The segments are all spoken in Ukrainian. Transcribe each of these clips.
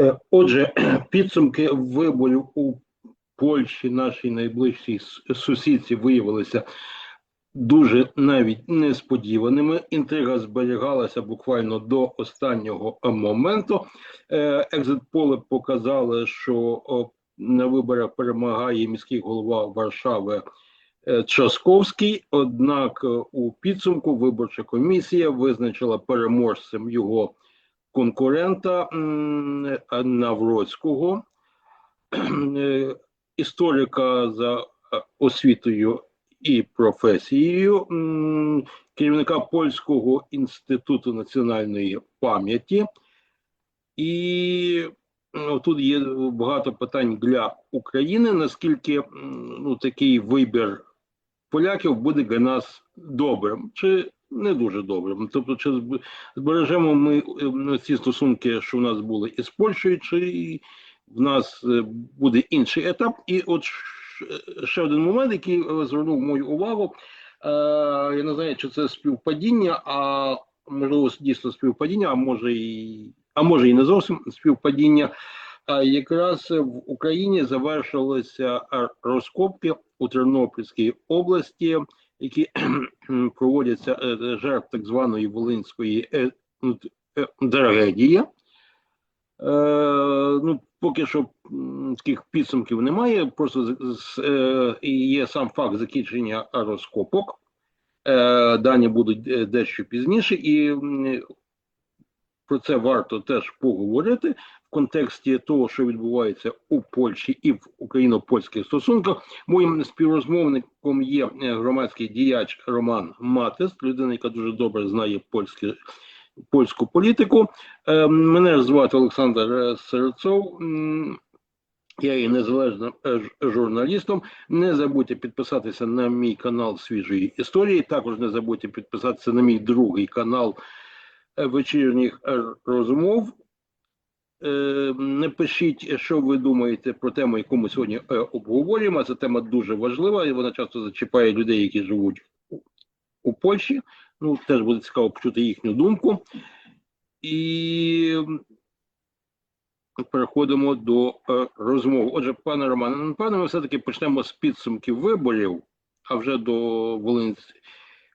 Е, Отже, підсумки виборів у Польщі, нашій найближчій сусідці, виявилися дуже навіть несподіваними. Інтрига зберігалася буквально до останнього моменту. Е, Екзит-поли показали, що на виборах перемагає міський голова Варшави е, Часковський. Однак у підсумку виборча комісія визначила переможцем його конкурента Навроцького, історика за е, освітою і професією, керівника Польського інституту національної пам'яті. І ну, тут є багато питань для України, наскільки ну, такий вибір поляків буде для нас добрим чи не дуже добрим. Тобто, чи збережемо ми е, ці стосунки, що в нас були із Польщею, чи в нас е, буде інший етап. І от ще один момент, який е, звернув мою увагу. Е, Я не знаю, чи це співпадіння, а можливо дійсно співпадіння, а може і а може і не зовсім співпадіння. А якраз в Україні завершилися розкопки у Тернопільській області, які проводяться е, е, жертв так званої Волинської е, ну, трагедії. Ну, поки що таких підсумків немає. Просто є сам факт закінчення розкопок. Дані будуть дещо пізніше, і про це варто теж поговорити контексті того, що відбувається у Польщі і в україно-польських стосунках. Моїм співрозмовником є е, громадський діяч Роман Матес, людина, яка дуже добре знає польське. Польську політику. Е, Мене звати Олександр е, Серцов. Я є незалежним журналістом. Не забудьте підписатися на мій канал свіжої історії. Також не забудьте підписатися на мій другий канал вечірніх розмов. Е, Напишіть, що ви думаєте про тему, яку ми сьогодні е, обговорюємо. Ця тема дуже важлива, і вона часто зачіпає людей, які живуть у- Польщі. Ну, теж буде цікаво почути їхню думку. І переходимо до е, розмов. Отже, пане Романе, напевно, ми все-таки почнемо з підсумків виборів, а вже до Волинсь,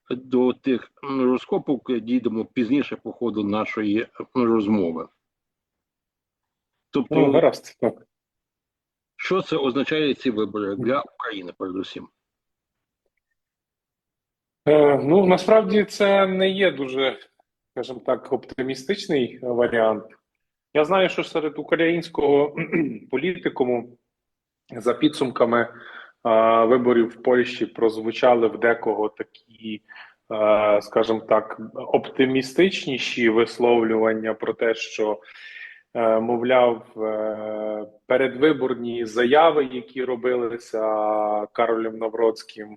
до тих розкопок дійдемо пізніше по ходу нашої розмови. Тобто, Ну, гаразд, так. що це означає ці вибори для України, передусім? Е, ну, насправді це не є дуже, скажімо так, оптимістичний варіант. Я знаю, що серед українського політикуму за підсумками е, виборів в Польщі прозвучали в декого такі, е, скажімо так, оптимістичніші висловлювання про те, що мовляв, е, передвиборні заяви, які робилися Каролем Навроцьким,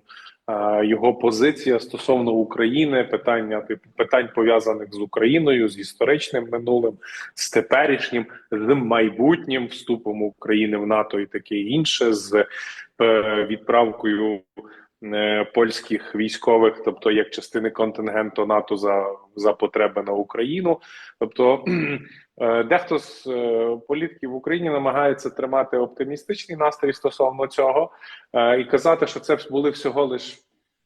е, його позиція стосовно України, питання типу питань пов'язаних з Україною, з історичним минулим, з теперішнім, з майбутнім вступом України в НАТО і таке інше, з е, відправкою е, польських військових, тобто як частини контингенту НАТО за, за потреби на Україну, тобто. Е, Дехто з е, політиків в Україні намагається тримати оптимістичний настрій стосовно цього е, і казати, що це були всього лиш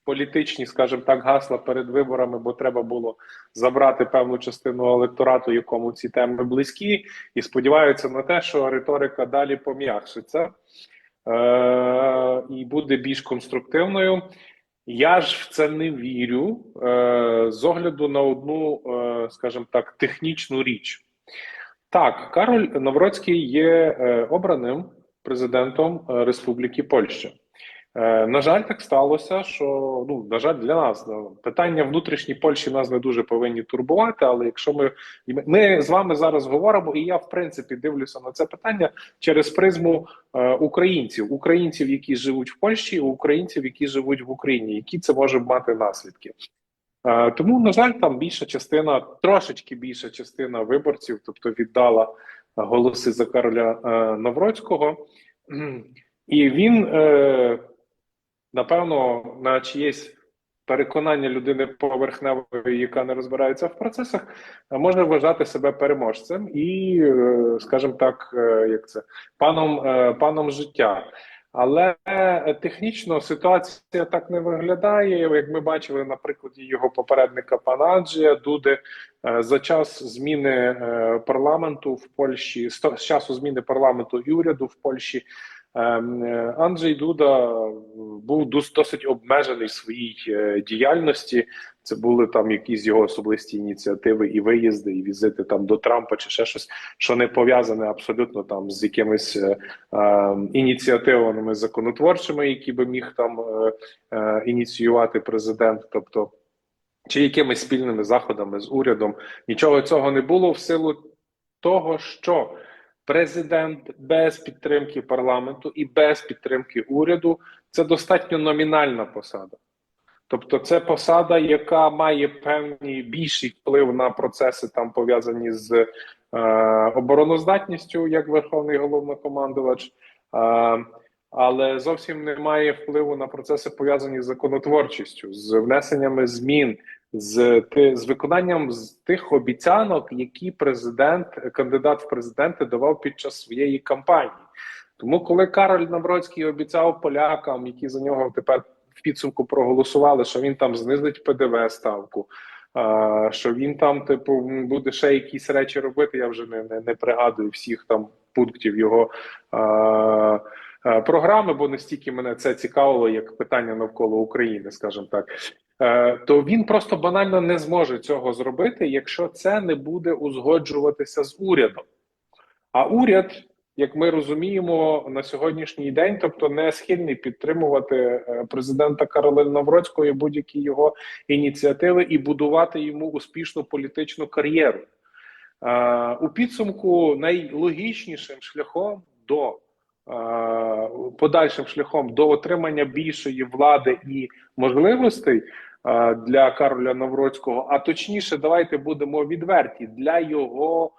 політичні, скажімо так, гасла перед виборами, бо треба було забрати певну частину електорату, якому ці теми близькі, і сподіваються на те, що риторика далі пом'якшиться е, і буде більш конструктивною. Я ж в це не вірю е, з огляду на одну, е, скажімо так, технічну річ. Так, Кароль Навроцький є е, обраним президентом е, Республіки Польща. Е, на жаль, так сталося, що ну на жаль, для нас питання внутрішньої Польщі нас не дуже повинні турбувати. Але якщо ми, ми з вами зараз говоримо, і я в принципі дивлюся на це питання через призму е, українців, українців, які живуть в Польщі, українців, які живуть в Україні, які це може мати наслідки. Е, Тому, на жаль, там більша частина, трошечки більша частина виборців, тобто віддала голоси за Кароля е, Навроцького, і він, е, напевно, на чиєсь переконання людини поверхневої, яка не розбирається в процесах, може вважати себе переможцем і, е, скажімо так, е, як це паном, е, паном життя. Але технічно ситуація так не виглядає. Як ми бачили на прикладі його попередника пана Анджія Дуди, за час зміни парламенту в Польщі, з часу зміни парламенту і уряду в Польщі, Анджей Дуда був досить обмежений в своїй е, діяльності. Це були там якісь його особисті ініціативи і виїзди, і візити там до Трампа чи ще щось, що не пов'язане абсолютно там з якимись е, е, ініціативами законотворчими, які би міг там е, е, ініціювати президент, тобто чи якимись спільними заходами з урядом. Нічого цього не було в силу того, що президент без підтримки парламенту і без підтримки уряду це достатньо номінальна посада. Тобто, це посада, яка має певний більший вплив на процеси там пов'язані з е, обороноздатністю, як верховний головнокомандувач, е, але зовсім не має впливу на процеси пов'язані з законотворчістю, з внесеннями змін, з, з виконанням з тих обіцянок, які президент, кандидат в президенти давав під час своєї кампанії. Тому, коли Кароль Навроцький обіцяв полякам, які за нього тепер в підсумку проголосували, що він там знизить ПДВ ставку, що він там, типу, буде ще якісь речі робити. Я вже не, не, не пригадую всіх там пунктів його а, програми, бо настільки мене це цікавило, як питання навколо України, скажімо так. Е, То він просто банально не зможе цього зробити, якщо це не буде узгоджуватися з урядом. А уряд, як ми розуміємо, на сьогоднішній день, тобто не схильний підтримувати е, президента Кароли Навроцького і будь-які його ініціативи і будувати йому успішну політичну кар'єру. Е, У підсумку найлогічнішим шляхом до е, подальшим шляхом до отримання більшої влади і можливостей е, для Кароля Навроцького, а точніше, давайте будемо відверті для його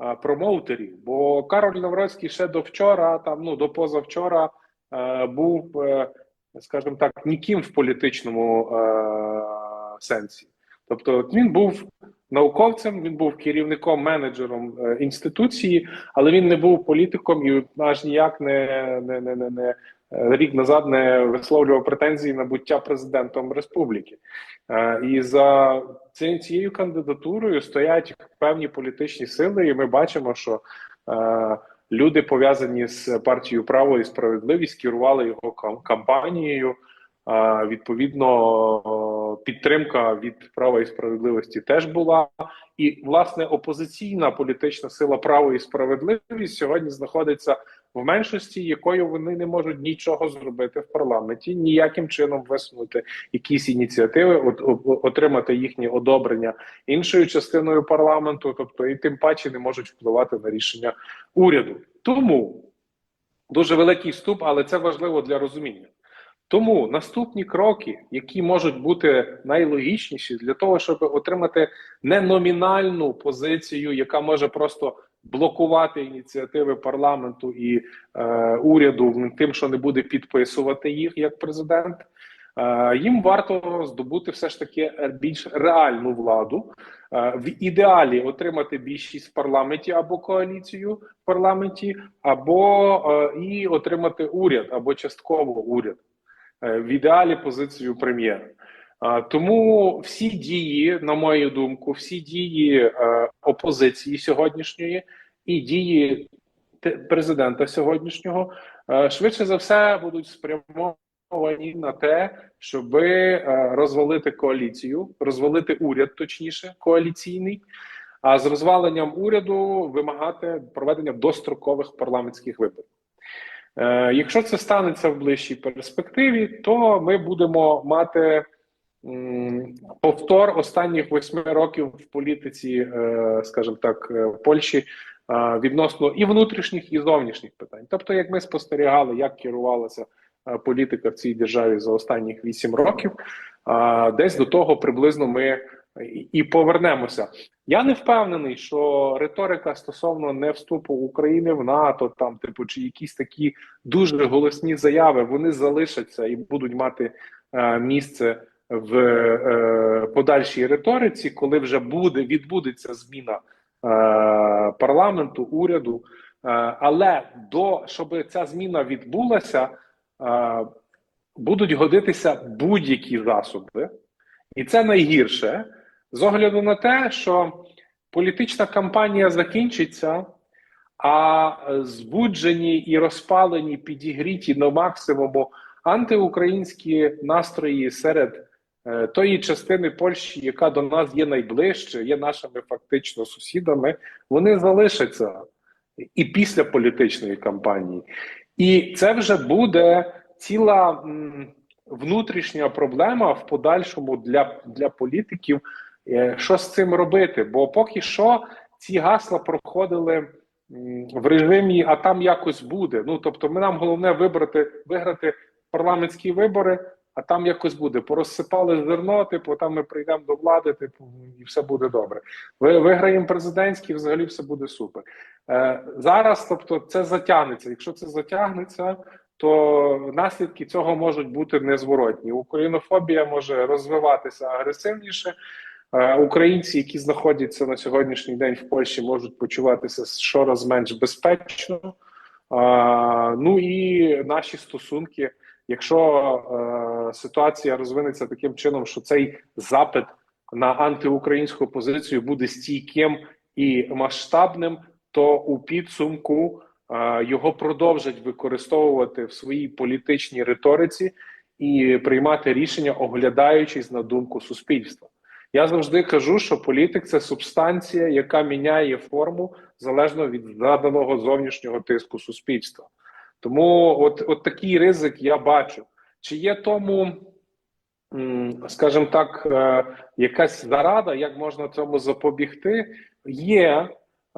е, промоутерів. Бо Кароль Навроцький ще до вчора, там ну до позавчора, е, був, е, скажімо так, ніким в політичному е, сенсі. Тобто він був науковцем, він був керівником менеджером е, інституції, але він не був політиком і аж ніяк не, не, не, не, не е, рік назад не висловлював претензії на буття президентом республіки. Е, І за цією кандидатурою стоять певні політичні сили, і ми бачимо, що люди пов'язані з партією право і справедливість керували його кам- кампанією. Відповідно, підтримка від права і справедливості теж була. І власне опозиційна політична сила право і справедливість сьогодні знаходиться в меншості, якою вони не можуть нічого зробити в парламенті, ніяким чином висунути якісь ініціативи, от, отримати їхнє одобрення іншою частиною парламенту, тобто і тим паче не можуть впливати на рішення уряду. Тому дуже великий вступ, але це важливо для розуміння. Тому наступні кроки, які можуть бути найлогічніші для того, щоб отримати не номінальну позицію, яка може просто блокувати ініціативи парламенту і е, уряду тим, що не буде підписувати їх як президент. Е, їм варто здобути все ж таки більш реальну владу, е, в ідеалі отримати більшість в парламенті або коаліцію в парламенті, або е, і отримати уряд або частково уряд в ідеалі позицію прем'єра. Тому всі дії, на мою думку, всі дії е, опозиції сьогоднішньої і дії президента сьогоднішнього е, швидше за все будуть спрямовані на те, щоб розвалити коаліцію, розвалити уряд, точніше, коаліційний. А з розваленням уряду вимагати проведення дострокових парламентських виборів. Е, Якщо це станеться в ближчій перспективі, то ми будемо мати повтор останніх восьми років в політиці, е, скажімо так, е, Польщі відносно і внутрішніх, і зовнішніх питань. Тобто, як ми спостерігали, як керувалася політика в цій державі за останніх вісім років, десь до того приблизно ми і повернемося. Я не впевнений, що риторика стосовно не вступу України в НАТО, там, типу, чи якісь такі дуже голосні заяви, вони залишаться і будуть мати е, місце в е, подальшій риториці, коли вже буде відбудеться зміна е, парламенту, уряду. Е, але до щоб ця зміна відбулася, е, будуть годитися будь-які засоби, і це найгірше з огляду на те, що політична кампанія закінчиться, а збуджені і розпалені, підігріті на максимуму антиукраїнські настрої серед е, тої частини Польщі, яка до нас є найближче, є нашими фактично сусідами, вони залишаться і після політичної кампанії. І це вже буде ціла внутрішня проблема в подальшому для, для політиків, що з цим робити. Бо поки що ці гасла проходили в режимі, а там якось буде. Ну тобто, ми нам головне вибрати, виграти парламентські вибори, а там якось буде. Порозсипали зерно, типу, там ми прийдемо до влади, типу, і все буде добре. Ви виграємо президентські, взагалі все буде супер. Е, зараз, тобто, це затягнеться. Якщо це затягнеться, то наслідки цього можуть бути незворотні. Українофобія може розвиватися агресивніше. Е, Українці, які знаходяться на сьогоднішній день в Польщі, можуть почуватися щораз менш безпечно. Е, Ну і наші стосунки, якщо е, ситуація розвинеться таким чином, що цей запит на антиукраїнську позицію буде стійким і масштабним, то у підсумку його продовжать використовувати в своїй політичній риториці і приймати рішення, оглядаючись на думку суспільства. Я завжди кажу, що політик це субстанція, яка міняє форму залежно від заданого зовнішнього тиску суспільства. Тому, от, от такий ризик я бачу. Чи є тому, скажімо так, е, якась зарада, як можна цьому запобігти? Є.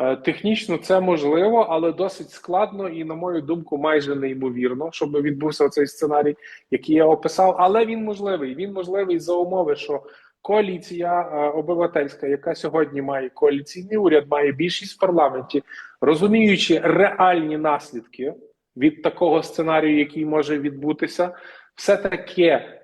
Е, Технічно це можливо, але досить складно і, на мою думку, майже неймовірно, щоб відбувся цей сценарій, який я описав. Але він можливий. Він можливий за умови, що коаліція е, обивательська, яка сьогодні має коаліційний уряд, має більшість в парламенті, розуміючи реальні наслідки від такого сценарію, який може відбутися, все таке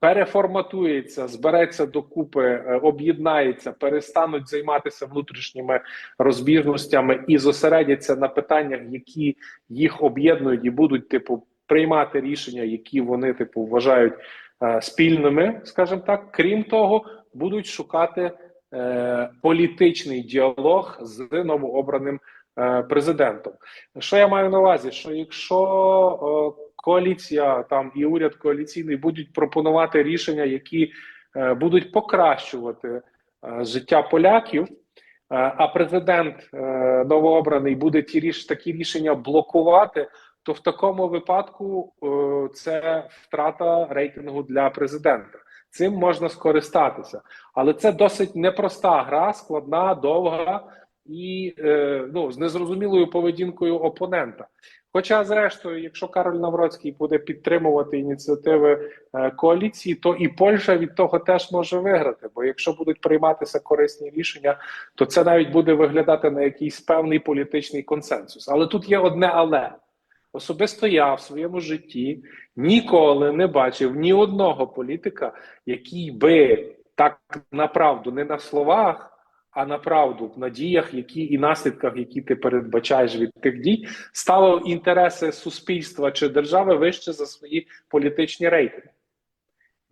переформатується, збереться докупи, е, об'єднається, перестануть займатися внутрішніми розбіжностями і зосередяться на питаннях, які їх об'єднують, і будуть типу приймати рішення, які вони типу вважають спільними, скажімо так. Крім того, будуть шукати е, політичний діалог з новообраним е, президентом. Що я маю на увазі? Що якщо е, коаліція там і уряд коаліційний будуть пропонувати рішення, які е, будуть покращувати е, життя поляків, е, а президент е, новообраний буде ті ріш такі рішення блокувати, то в такому випадку е, це втрата рейтингу для президента. Цим можна скористатися, але це досить непроста гра, складна, довга і е, ну з незрозумілою поведінкою опонента. Хоча, зрештою, якщо Кароль Навроцький буде підтримувати ініціативи е, коаліції, то і Польща від того теж може виграти. Бо якщо будуть прийматися корисні рішення, то це навіть буде виглядати на якийсь певний політичний консенсус. Але тут є одне але. Особисто я в своєму житті ніколи не бачив ні одного політика, який би так направду не на словах, а направду в надіях, які і наслідках, які ти передбачаєш від тих дій, ставив інтереси суспільства чи держави вище за свої політичні рейтинги.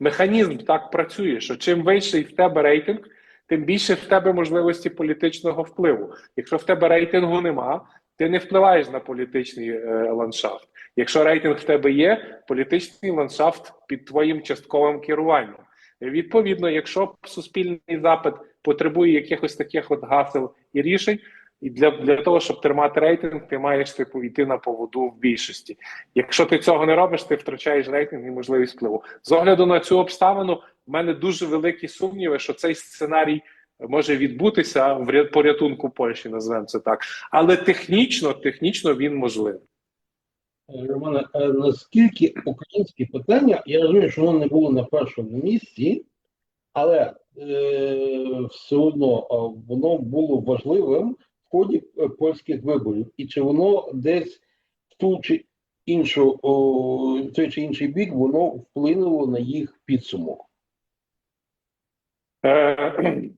Механізм так працює, що чим вищий в тебе рейтинг, тим більше в тебе можливості політичного впливу. Якщо в тебе рейтингу нема, ти не впливаєш на політичний е, ландшафт. Якщо рейтинг в тебе є, політичний ландшафт під твоїм частковим керуванням. Відповідно, якщо суспільний запит потребує якихось таких от гасел і рішень, і для, для того, щоб тримати рейтинг, ти маєш типу йти на поводу в більшості. Якщо ти цього не робиш, ти втрачаєш рейтинг і можливість впливу. З огляду на цю обставину, в мене дуже великі сумніви, що цей сценарій може відбутися в порятунку Польщі, назвемо це так. Але технічно, технічно він можливий. Романе, наскільки українське питання, я розумію, що воно не було на першому місці, але е, все одно воно було важливим в ході е, польських виборів. І чи воно десь в ту чи іншу, о, той чи інший бік, воно вплинуло на їх підсумок. Е, е,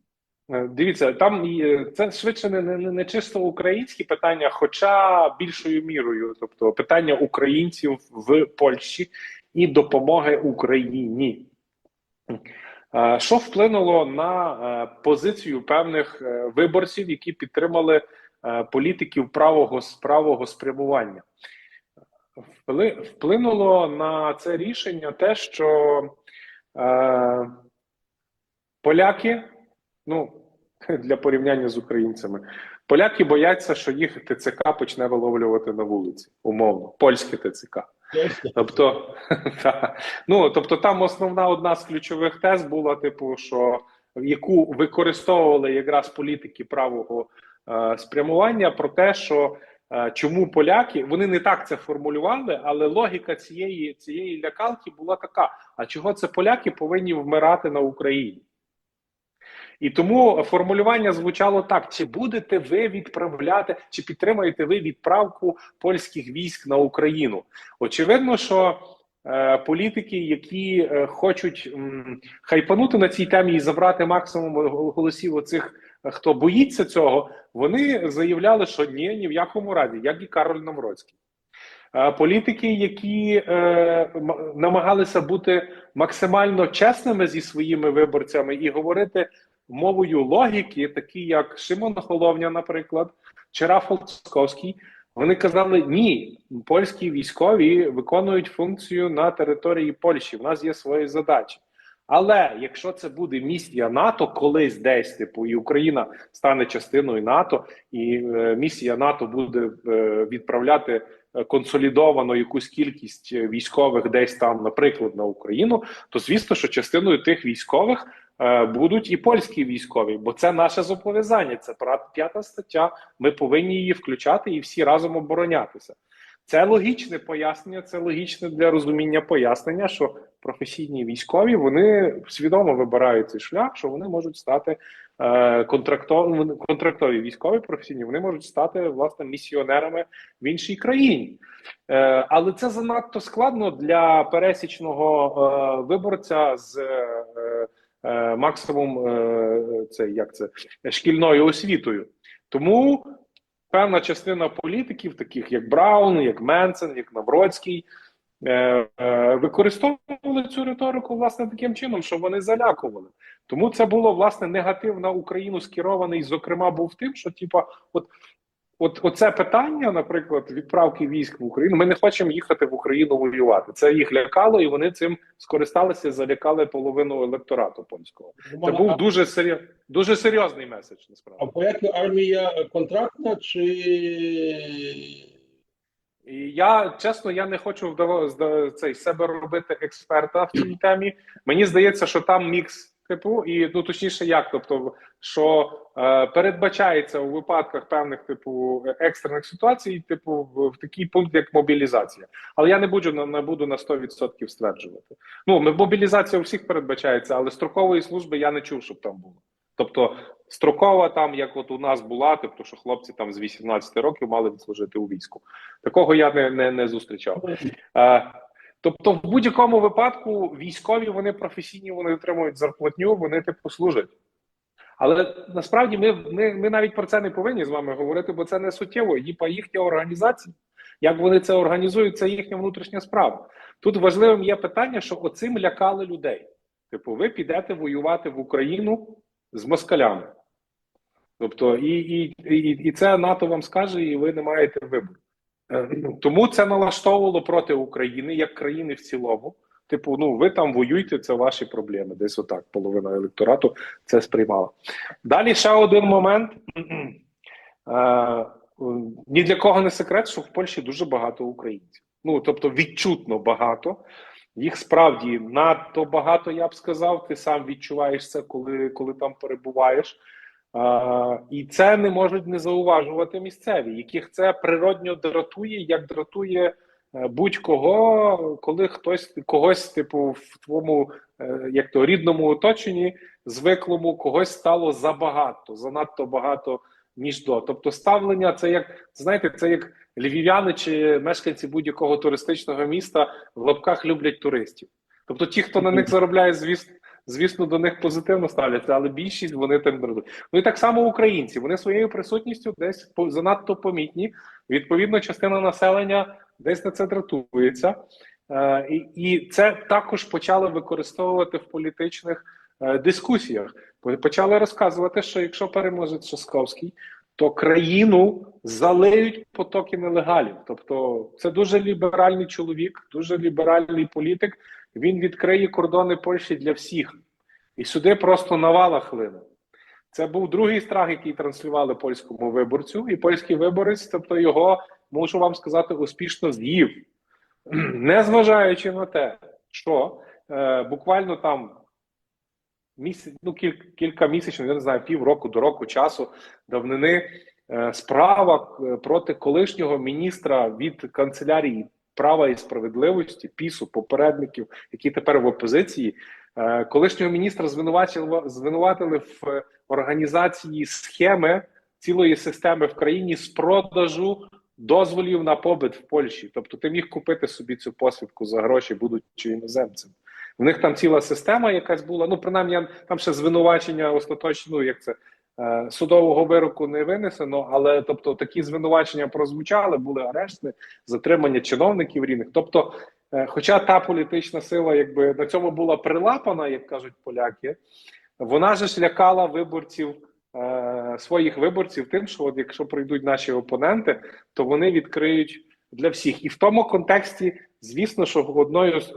Дивіться, там е, це швидше не, не, не чисто українські питання, хоча більшою мірою, тобто питання українців в Польщі і допомоги Україні. Е, Що вплинуло на е, позицію певних е, виборців, які підтримали е, політиків правого правого спрямування? Вплинуло на це рішення те, що е, поляки, ну для порівняння з українцями, поляки бояться, що їх ТЦК почне виловлювати на вулиці, умовно, польське ТЦК. Тобто, та, ну тобто, там основна одна з ключових тез була, типу, що яку використовували якраз політики правого е, спрямування про те, що е, чому поляки вони не так це формулювали, але логіка цієї цієї лякалки була така: а чого це поляки повинні вмирати на Україні? І тому формулювання звучало так: чи будете ви відправляти, чи підтримаєте ви відправку польських військ на Україну? Очевидно, що е, політики, які е, хочуть м, хайпанути на цій темі і забрати максимум голосів оцих, хто боїться цього, вони заявляли, що ні, ні в якому разі, як і Кароль Навроцький. Е, Політики, які е, намагалися бути максимально чесними зі своїми виборцями і говорити мовою логіки, такі як Шимон Холовня, наприклад, чи Рафал Цковський, вони казали: ні, польські військові виконують функцію на території Польщі. В нас є свої задачі. Але якщо це буде місія НАТО, колись десь, типу, і Україна стане частиною НАТО, і е, місія НАТО буде е, відправляти е, консолідовано якусь кількість військових десь там, наприклад, на Україну, то звісно, що частиною тих військових будуть і польські військові, бо це наше зобов'язання. Це п'ята стаття. Ми повинні її включати і всі разом оборонятися. Це логічне пояснення, це логічне для розуміння пояснення, що професійні військові вони свідомо вибирають цей шлях, що вони можуть стати е, контрактовими контрактові військові професійні, вони можуть стати власне місіонерами в іншій країні. Е, але це занадто складно для пересічного е, виборця з е, е, максимум е, це як це шкільною освітою. Тому певна частина політиків, таких як Браун, як Менсен, як Навроцький, е, е, використовували цю риторику власне таким чином, що вони залякували. Тому це було власне негатив на Україну скерований, зокрема, був тим, що типа, от. От оце питання, наприклад, відправки військ в Україну. Ми не хочемо їхати в Україну воювати. Це їх лякало, і вони цим скористалися, залякали половину електорату польського. Це був дуже серйоз, дуже серйозний меседж. А Насправді поляки армія контрактна чи І я чесно, я не хочу вдаво зда- цей себе робити експерта в цій темі. Мені здається, що там мікс типу, і ну точніше, як тобто, що е, передбачається у випадках певних типу екстрених ситуацій, типу, в, в такий пункт, як мобілізація. Але я не буду на не буду на 100% стверджувати. Ну мобілізація у всіх передбачається, але строкової служби я не чув, щоб там було. Тобто строкова, там як от у нас була, тобто, що хлопці там з 18 років мали відслужити у війську. Такого я не, не, не зустрічав. Е, тобто, в будь-якому випадку військові вони професійні, вони отримують зарплатню, вони типу служать. Але насправді ми, ми, ми навіть про це не повинні з вами говорити, бо це не суттєво. Їпа їхня організація, як вони це організують, це їхня внутрішня справа. Тут важливим є питання, що оцим лякали людей. Типу, ви підете воювати в Україну з москалями. Тобто, і, і, і, і це НАТО вам скаже, і ви не маєте вибору. Е, ну, Тому це налаштовувало проти України як країни в цілому. Типу, ну ви там воюйте, це ваші проблеми. Десь отак половина електорату це сприймала. Далі ще один момент. Е, ні для кого не секрет, що в Польщі дуже багато українців. Ну тобто відчутно багато. Їх справді надто багато, я б сказав. Ти сам відчуваєш це, коли, коли там перебуваєш. А, і це не можуть не зауважувати місцеві, яких це природньо дратує, як дратує е, будь-кого, коли хтось когось, типу, в твоєму е, як то рідному оточенні, звиклому, когось стало забагато, занадто багато ніж до. Тобто, ставлення це як знаєте, це як львів'яни чи мешканці будь-якого туристичного міста в лапках люблять туристів. Тобто, ті, хто на них заробляє, звісно, звісно, до них позитивно ставляться, але більшість вони тим дратують. Ну і так само українці. Вони своєю присутністю десь занадто помітні. Відповідно, частина населення десь на це дратується. Е, і, і це також почали використовувати в політичних е, дискусіях. Почали розказувати, що якщо переможе Часковський, то країну залиють потоки нелегалів. Тобто, це дуже ліберальний чоловік, дуже ліберальний політик. Він відкриє кордони Польщі для всіх, і сюди просто навала хлине. Це був другий страх, який транслювали польському виборцю, і польський виборець, тобто його можу вам сказати, успішно з'їв, незважаючи на те, що е, буквально там місяць, ну кіль, кілька місяців, я не знаю, півроку до року часу давнини е, справа е, проти колишнього міністра від канцелярії права і справедливості, пісу, попередників, які тепер в опозиції. Е, колишнього міністра звинуватили, звинуватили в організації схеми цілої системи в країні з продажу дозволів на побит в Польщі. Тобто ти міг купити собі цю посвідку за гроші, будучи іноземцем. В них там ціла система якась була. Ну, принаймні, там ще звинувачення остаточно, ну, як це е, судового вироку не винесено, але тобто такі звинувачення прозвучали, були арешти, затримання чиновників рівних. Тобто, е, хоча та політична сила, якби на цьому була прилапана, як кажуть поляки, вона ж лякала виборців. е, Своїх виборців тим, що от якщо прийдуть наші опоненти, то вони відкриють для всіх. І в тому контексті, звісно, що одною з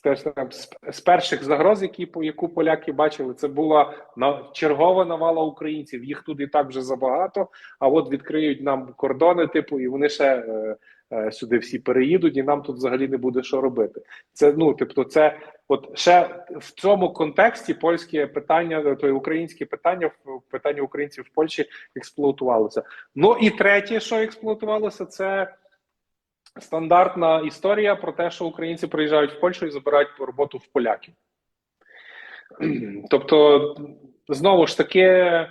скажімо з- перших загроз, які яку поляки бачили, це була на чергова навала українців. Їх тут і так вже забагато. А от відкриють нам кордони, типу, і вони ще е, е, сюди всі переїдуть, і нам тут взагалі не буде що робити. Це ну, тобто, це от ще в цьому контексті польське питання, то й українське питання, питання українців в Польщі експлуатувалося. Ну і третє, що експлуатувалося, це стандартна історія про те, що українці приїжджають в Польщу і забирають роботу в поляків. Тобто, знову ж таки, е,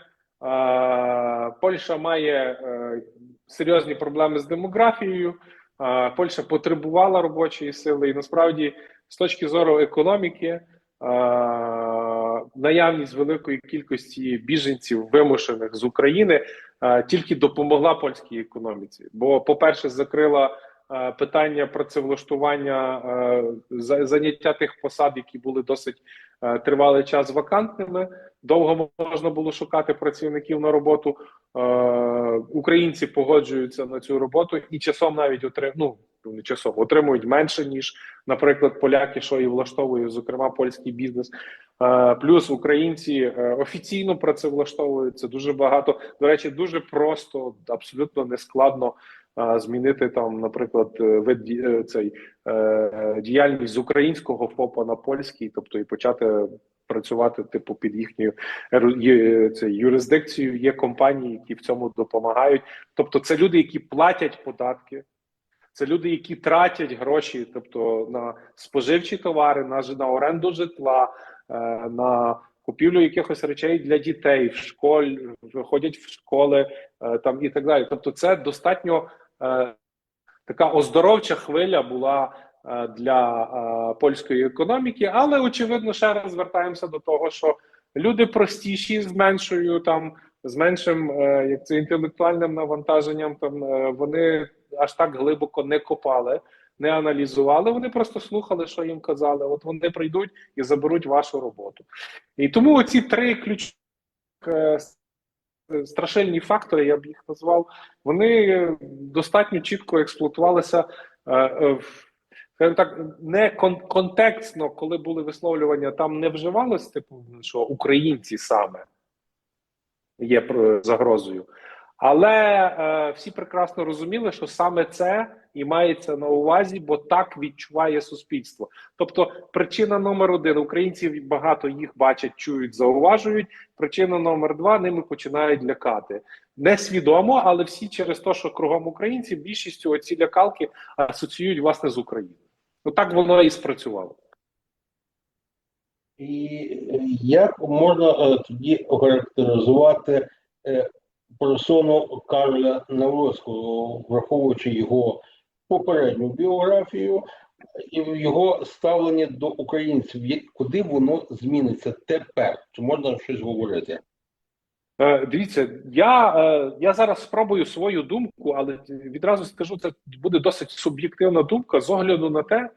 Польща має е, серйозні проблеми з демографією. Е, Польща потребувала робочої сили, і насправді, з точки зору економіки, наявність великої кількості біженців, вимушених з України, тільки допомогла польській економіці. Бо, по-перше, закрила е, питання працевлаштування е, за- заняття тих посад, які були досить е, тривалий час вакантними. Довго можна було шукати працівників на роботу. Е, Українці погоджуються на цю роботу і часом навіть отрим... ну, не часом отримують менше ніж, наприклад, поляки, що і влаштовує, зокрема, польський бізнес. Е, Плюс українці е, офіційно працевлаштовуються дуже багато. До речі, дуже просто, абсолютно нескладно е, змінити там, наприклад, е, вид е, цей е, діяльність з українського ФОПа на польський, тобто і почати працювати типу під їхньою це, юрисдикцією. Є компанії, які в цьому допомагають. Тобто, це люди, які платять податки. Це люди, які тратять гроші, тобто на споживчі товари, на, на оренду житла, на купівлю якихось речей для дітей в школі, ходять в школи там і так далі. Тобто, це достатньо така оздоровча хвиля була е, для е, польської економіки, але очевидно, ще раз звертаємося до того, що люди простіші з меншою там. З меншим е, як це інтелектуальним навантаженням, там е, вони аж так глибоко не копали, не аналізували. Вони просто слухали, що їм казали. От вони прийдуть і заберуть вашу роботу. І тому оці три ключові страшенні фактори, я б їх назвав, вони достатньо чітко експлуатувалися. е, в- так, не кон- контекстно, коли були висловлювання, там не вживалось, типу, що українці саме є загрозою. Але е, всі прекрасно розуміли, що саме це і мається на увазі, бо так відчуває суспільство. Тобто, причина номер один: українці багато їх бачать, чують, зауважують. Причина номер два ними починають лякати несвідомо, але всі через те, що кругом українці більшістю оці лякалки асоціюють власне з Україною. Ну так воно і спрацювало. І як можна е, тоді охарактеризувати е, персону Карля Навроцького, враховуючи його попередню біографію і його ставлення до українців, куди воно зміниться тепер? Чи можна щось говорити? Е, Дивіться, я, е, я зараз спробую свою думку, але відразу скажу, це буде досить суб'єктивна думка з огляду на те,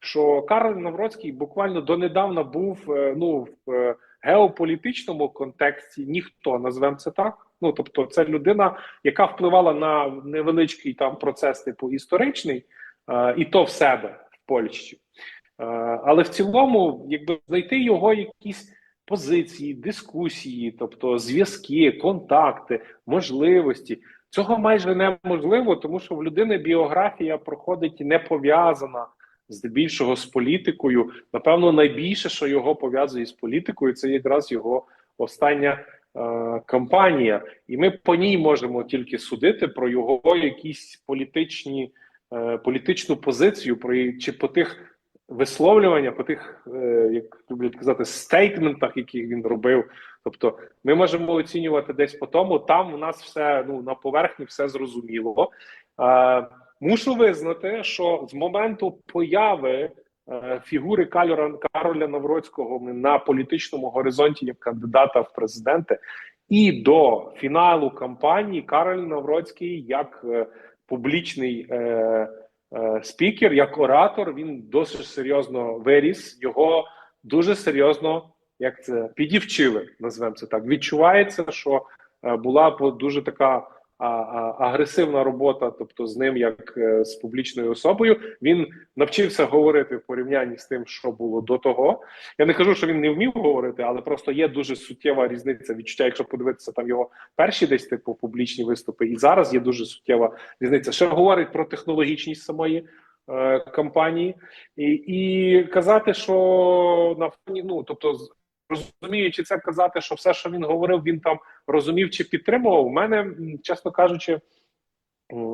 що Карл Навроцький буквально донедавна був е, ну, в геополітичному контексті ніхто, назвемо це так. Ну тобто, це людина, яка впливала на невеличкий там процес, типу історичний, е, і то в себе в Польщі. Е, Але в цілому, якби знайти його якісь позиції, дискусії, тобто зв'язки, контакти, можливості. Цього майже неможливо, тому що в людини біографія проходить не пов'язана здебільшого з політикою. Напевно, найбільше, що його пов'язує з політикою, це якраз його остання е, кампанія, і ми по ній можемо тільки судити про його якісь політичні е, політичну позицію, про чи по тих висловлювання, по тих, е, як люблять казати, стейтментах, яких він робив. Тобто, ми можемо оцінювати десь по тому. Там у нас все ну на поверхні, все зрозуміло. Мушу визнати, що з моменту появи фігури Кальора, Кароля Навроцького на політичному горизонті як кандидата в президенти, і до фіналу кампанії Кароль Навроцький як е, публічний е, е, спікер, як оратор, він досить серйозно виріс. Його дуже серйозно, як це підівчили, назвемо це так. Відчувається, що е, була дуже така агресивна робота, тобто з ним, як е, з публічною особою. Він навчився говорити в порівнянні з тим, що було до того. Я не кажу, що він не вмів говорити, але просто є дуже суттєва різниця відчуття, якщо подивитися там його перші десь типу публічні виступи, і зараз є дуже суттєва різниця. Ще говорить про технологічність самої е, кампанії, і, і казати, що на фоні, ну тобто, розуміючи це, казати, що все, що він говорив, він там розумів чи підтримував. У мене, чесно кажучи,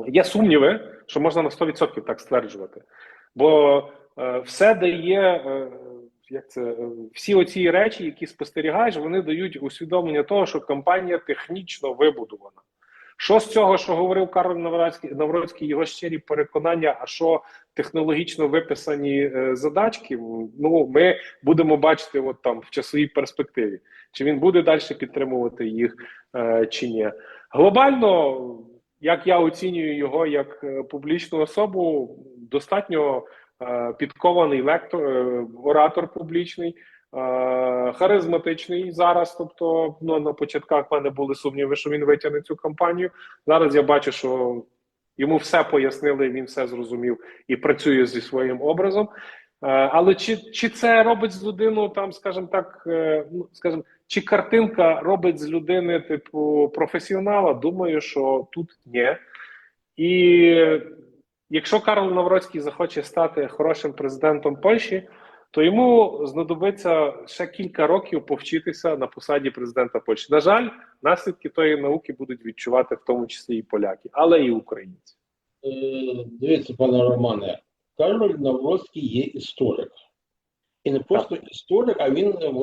є сумніви, що можна на 100% так стверджувати. Бо е, все дає, е, як це, е, всі оці речі, які спостерігаєш, вони дають усвідомлення того, що компанія технічно вибудована. Що з цього, що говорив Карл Навроцький, Навроцький, його щирі переконання, а що технологічно виписані е, задачки, ну ми будемо бачити от там в часовій перспективі, чи він буде далі підтримувати їх е, чи ні. Глобально, як я оцінюю його як е, публічну особу, достатньо підкований лектор, оратор публічний, харизматичний зараз. Тобто, ну на початках в мене були сумніви, що він витягне цю кампанію. Зараз я бачу, що йому все пояснили, він все зрозумів і працює зі своїм образом. Е, Але чи, чи це робить з людину, там, скажімо так, е, ну скажімо, чи картинка робить з людини, типу, професіонала? Думаю, що тут ні. І якщо Карл Навроцький захоче стати хорошим президентом Польщі, то йому знадобиться ще кілька років повчитися на посаді президента Польщі. На жаль, наслідки тої науки будуть відчувати в тому числі і поляки, але і українці. Е, Дивіться, пане Романе, Кароль Навроцький є історик. І не просто історик, а він власне.